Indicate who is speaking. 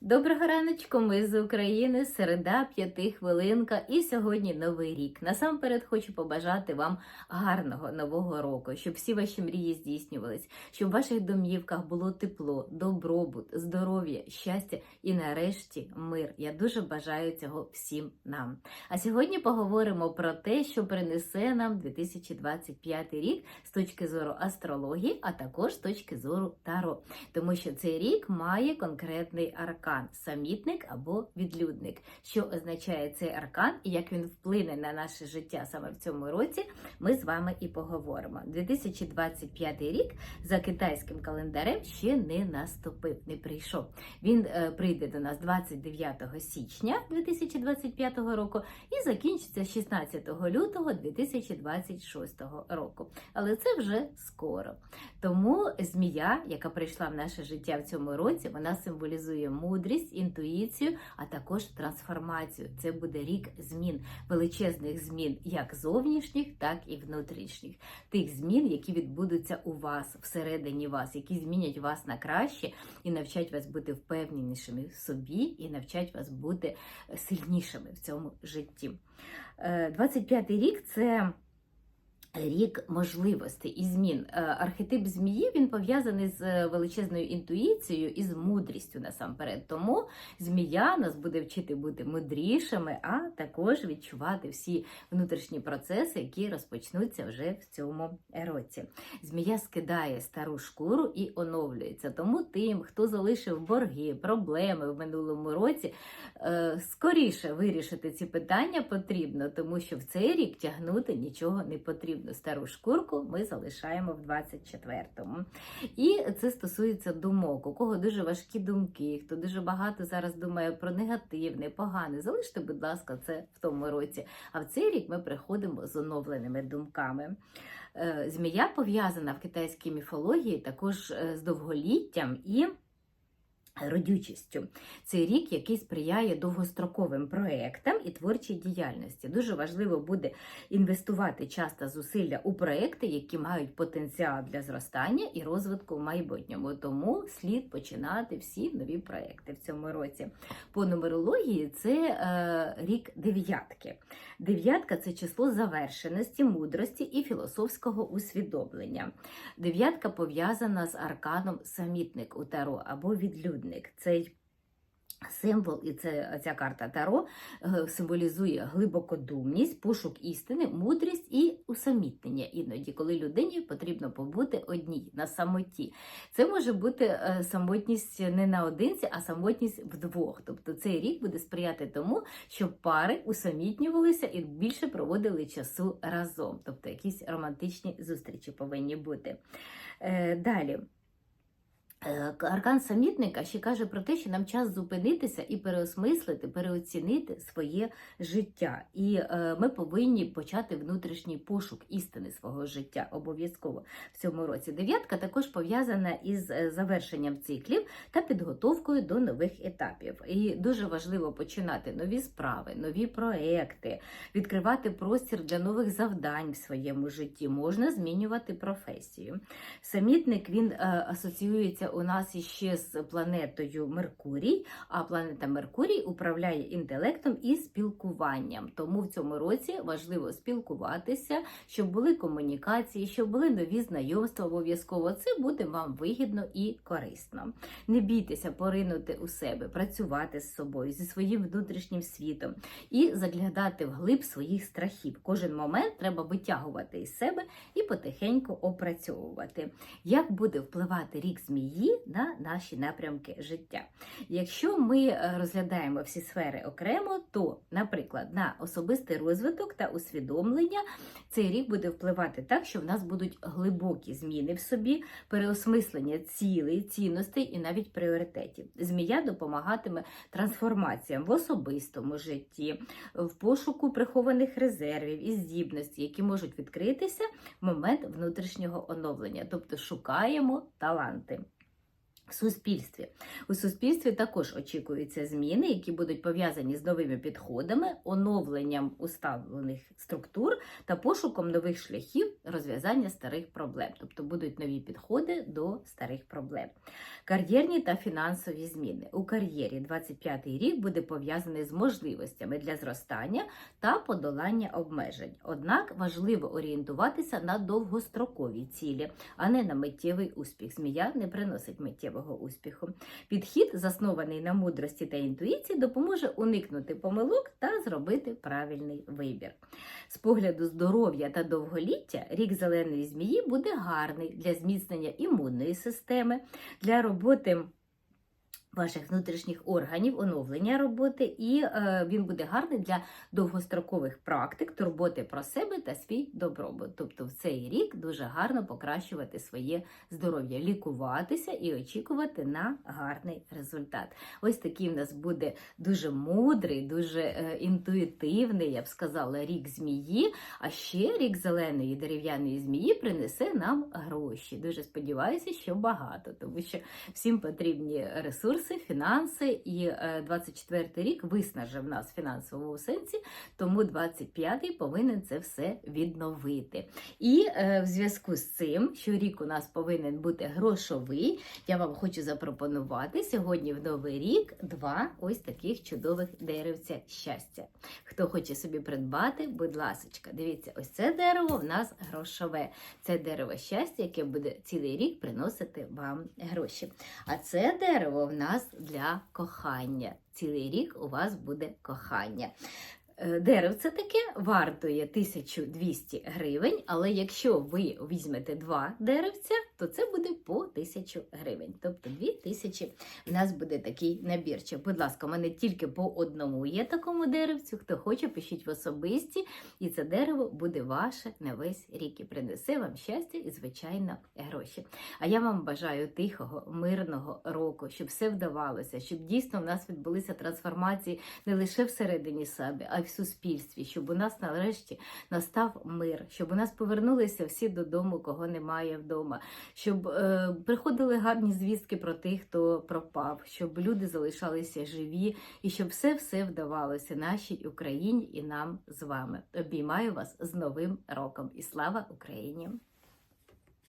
Speaker 1: Доброго раночку, ми з України, середа, п'яти хвилинка, і сьогодні новий рік. Насамперед хочу побажати вам гарного нового року, щоб всі ваші мрії здійснювались, щоб в ваших домівках було тепло, добробут, здоров'я, щастя і нарешті мир. Я дуже бажаю цього всім нам. А сьогодні поговоримо про те, що принесе нам 2025 рік з точки зору астрології, а також з точки зору таро, тому що цей рік має конкретний аркан самітник або відлюдник. Що означає цей аркан і як він вплине на наше життя саме в цьому році, ми з вами і поговоримо. 2025 рік за китайським календарем ще не наступив, не прийшов. Він е, прийде до нас 29 січня 2025 року і закінчиться 16 лютого 2026 року. Але це вже скоро. Тому змія, яка прийшла в наше життя в цьому році, вона символізує мудрість, інтуїцію, а також трансформацію. Це буде рік змін, величезних змін, як зовнішніх, так і внутрішніх. Тих змін, які відбудуться у вас всередині вас, які змінять вас на краще і навчать вас бути впевненішими в собі, і навчать вас бути сильнішими в цьому житті. 25-й рік це. Рік можливостей і змін. Е, Архетип змії він пов'язаний з величезною інтуїцією і з мудрістю насамперед. Тому змія нас буде вчити бути мудрішими, а також відчувати всі внутрішні процеси, які розпочнуться вже в цьому році. Змія скидає стару шкуру і оновлюється. Тому тим, хто залишив борги, проблеми в минулому році, е, скоріше вирішити ці питання потрібно, тому що в цей рік тягнути нічого не потрібно стару шкурку ми залишаємо в 24-му. І це стосується думок, у кого дуже важкі думки, хто дуже багато зараз думає про негативне, погане. Залиште, будь ласка, це в тому році. А в цей рік ми приходимо з оновленими думками. Е, Змія пов'язана в китайській міфології також е, з довголіттям і. Родючістю цей рік, який сприяє довгостроковим проектам і творчій діяльності. Дуже важливо буде інвестувати час та зусилля у проекти, які мають потенціал для зростання і розвитку в майбутньому. Тому слід починати всі нові проекти в цьому році. По нумерології це е, рік дев'ятки. Дев'ятка це число завершеності, мудрості і філософського усвідомлення. Дев'ятка пов'язана з арканом самітник у таро або відлюдник. Цей Символ, і це ця карта Таро е, символізує глибокодумність, пошук істини, мудрість і усамітнення. Іноді, коли людині потрібно побути одній на самоті. Це може бути е, самотність не наодинці, а самотність вдвох. Тобто цей рік буде сприяти тому, щоб пари усамітнювалися і більше проводили часу разом. Тобто якісь романтичні зустрічі повинні бути. Е, далі. Е, Аркан самітника ще каже про те, що нам час зупинитися і переосмислити, переоцінити своє життя. І е, ми повинні почати внутрішній пошук істини свого життя обов'язково в цьому році. Дев'ятка також пов'язана із е, завершенням циклів та підготовкою до нових етапів. І дуже важливо починати нові справи, нові проекти, відкривати простір для нових завдань в своєму житті. Можна змінювати професію. Самітник він асоціюється у нас іще з планетою Меркурій, а планета Меркурій управляє інтелектом і спілкуванням. Тому в цьому році важливо спілкуватися, щоб були комунікації, щоб були нові знайомства. Обов'язково це буде вам вигідно і корисно. Не бійтеся поринути у себе, працювати з собою, зі своїм внутрішнім світом і заглядати вглиб своїх страхів. Кожен момент треба витягувати із себе і потихеньку опрацьовувати. Як буде впливати рік змії? На наші напрямки життя. Якщо ми е, розглядаємо всі сфери окремо, то, наприклад, на особистий розвиток та усвідомлення цей рік буде впливати так, що в нас будуть глибокі зміни в собі, переосмислення цілей, цінностей і навіть пріоритетів. Змія допомагатиме трансформаціям в особистому житті, в пошуку прихованих резервів і здібностей, які можуть відкритися в момент внутрішнього оновлення, тобто шукаємо таланти. В суспільстві. У суспільстві також очікуються зміни, які будуть пов'язані з новими підходами, оновленням уставлених структур та пошуком нових шляхів розв'язання старих проблем. Тобто будуть нові підходи до старих проблем. Кар'єрні та фінансові зміни. У кар'єрі 25-й рік буде пов'язаний з можливостями для зростання та подолання обмежень. Однак важливо орієнтуватися на довгострокові цілі, а не на миттєвий успіх. Змія не приносить миттєвого успіху. Підхід, заснований на мудрості та інтуїції, допоможе уникнути помилок та зробити правильний вибір. З погляду здоров'я та довголіття рік зеленої змії буде гарний для зміцнення імунної системи, для роботи. Ваших внутрішніх органів, оновлення роботи, і е, він буде гарний для довгострокових практик, турботи про себе та свій добробут. Тобто в цей рік дуже гарно покращувати своє здоров'я, лікуватися і очікувати на гарний результат. Ось такий в нас буде дуже мудрий, дуже е, інтуїтивний, я б сказала, рік змії. А ще рік зеленої дерев'яної змії принесе нам гроші. Дуже сподіваюся, що багато, тому що всім потрібні ресурси, фінанси, і е, 24 рік виснажив нас в фінансовому сенсі, тому 25-й повинен це все відновити. І е, в зв'язку з цим, що рік у нас повинен бути грошовий, я вам хочу запропонувати сьогодні в новий рік два ось таких чудових деревця щастя. Хто хоче собі придбати, будь ласочка, дивіться, ось це дерево в нас грошове. Це дерево щастя, яке буде цілий рік приносити вам гроші. А це дерево в нас для кохання. Цілий рік у вас буде кохання. Е, Деревце таке вартує 1200 гривень, але якщо ви візьмете два деревця, то це буде по 1000 гривень. Тобто 2000 в нас буде такий набірчик. Будь ласка, у мене тільки по одному є такому деревцю. Хто хоче, пишіть в особисті, і це дерево буде ваше на весь рік і принесе вам щастя і, звичайно, гроші. А я вам бажаю тихого, мирного року, щоб все вдавалося, щоб дійсно в нас відбулися трансформації не лише всередині себе, а в суспільстві, щоб у нас нарешті настав мир, щоб у нас повернулися всі додому, кого немає вдома, щоб е, приходили гарні звістки про тих, хто пропав, щоб люди залишалися живі і щоб все все вдавалося нашій Україні і нам з вами. Обіймаю вас з Новим роком і слава Україні!